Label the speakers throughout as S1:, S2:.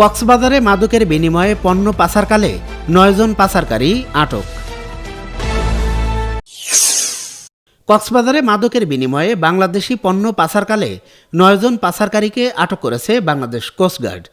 S1: কক্সবাজারে মাদকের বিনিময়ে পণ্য পাচারকালে নয়জন পাচারকারী আটক। কক্সবাজারে মাদকের বিনিময়ে বাংলাদেশি পণ্য পাচারকালে নয়জন পাচারকারীকে আটক করেছে বাংলাদেশ কোস্টগার্ড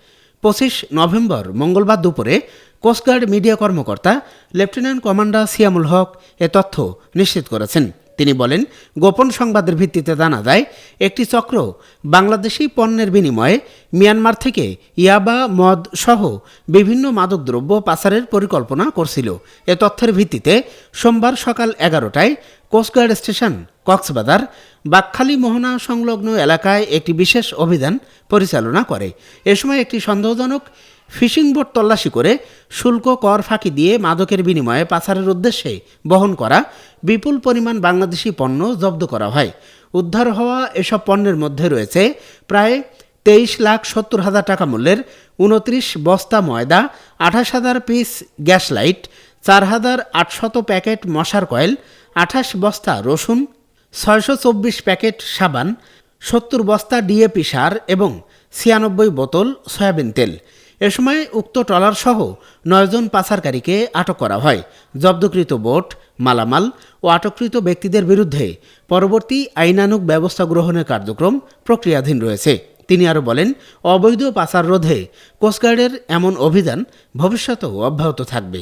S1: পঁচিশ নভেম্বর মঙ্গলবার দুপুরে কোস্টগার্ড মিডিয়া কর্মকর্তা লেফটেন্যান্ট কমান্ডার সিয়ামুল হক এ তথ্য নিশ্চিত করেছেন। তিনি বলেন, গোপন সংবাদের ভিত্তিতে জানা যায়, একটি চক্র বাংলাদেশি পণ্যের বিনিময়ে মিয়ানমার থেকে ইয়াবা, মদ সহ বিভিন্ন মাদকদ্রব্য পাচারের পরিকল্পনা করছিল। এ তথ্যের ভিত্তিতে সোমবার সকাল এগারোটায় কোস্টগার্ড স্টেশন, কক্সবাজার, বাকখালী মোহনা সংলগ্ন এলাকায় একটি বিশেষ অভিযান পরিচালনা করে। এ সময় একটি সন্দেহজনক ফিশিং বোট তল্লাশি করে শুল্ক, কর ফাঁকি দিয়ে মাদকের বিনিময়ে পাচারের উদ্দেশ্যে বহন করা বিপুল পরিমাণ বাংলাদেশি পণ্য জব্দ করা হয়। উদ্ধার হওয়া এসব পণ্যের মধ্যে রয়েছে প্রায় তেইশ লাখ সত্তর হাজার টাকা মূল্যের উনত্রিশ বস্তা ময়দা, আঠাশ হাজার পিস গ্যাস লাইট চার হাজার আটশত প্যাকেট মশার কয়েল, আঠাশ বস্তা রসুন, ছয়শো চব্বিশ প্যাকেট সাবান, সত্তর বস্তা ডিএপি সার এবং ছিয়ানব্বই বোতল সয়াবিন তেল। এ সময় উক্ত ট্রলার সহ নয়জন পাচারকারীকে আটক করা হয়। জব্দকৃত বোট, মালামাল ও আটককৃত ব্যক্তিদের বিরুদ্ধে পরবর্তী আইনানুগ ব্যবস্থা গ্রহণের কার্যক্রম প্রক্রিয়াধীন রয়েছে। তিনি আরও বলেন অবৈধ পাচার রোধে কোস্টগার্ডের এমন অভিযান ভবিষ্যতেও অব্যাহত থাকবে।